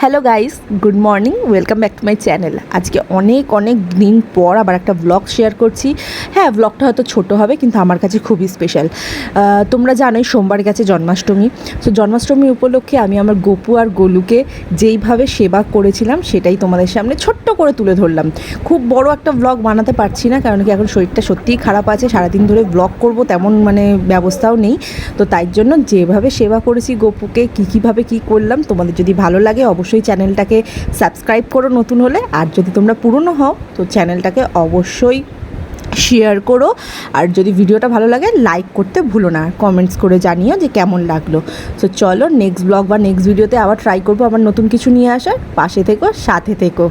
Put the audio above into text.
Hello guys good morning welcome back to my channel আজকে অনেক অনেক দিন পর আবার একটা ব্লগ শেয়ার করছি। হ্যাঁ ব্লগটা হয়তো ছোট হবে, কিন্তু আমার কাছে খুবই স্পেশাল তোমরা জানোই, সোমবার গেছে জন্মাষ্টমী। তো জন্মাষ্টমী উপলক্ষে আমি আমার গপু আর গোলুকে যেইভাবে সেবা করেছিলাম, সেটাই তোমাদের সামনে ছোট্ট করে তুলে ধরলাম। খুব বড় একটা ব্লগ বানাতে পারছি না, কারণ কি এখন শরীরটা সত্যিই খারাপ আছে। সারাদিন ধরে ব্লগ করব, তেমন মানে ব্যবস্থাও নেই। তো তাই জন্য যেভাবে সেবা করেছি গপুকে, কী, কীভাবে কী করলাম, তোমাদের যদি ভালো লাগে অবশ্যই চ্যানেলটাকে সাবস্ক্রাইব করো নতুন হলে। আর যদি তোমরা পুরনো হও, তো চ্যানেলটাকে অবশ্যই শেয়ার করো। আর যদি ভিডিওটা ভালো লাগে লাইক করতে ভুলো না। কমেন্টস করে জানিও যে কেমন লাগল। তো চলো নেক্সট ব্লগ বা নেক্সট ভিডিওতে আবার ট্রাই করব আবার নতুন কিছু নিয়ে আসার। পাশে থেকো, সাথে থেকো।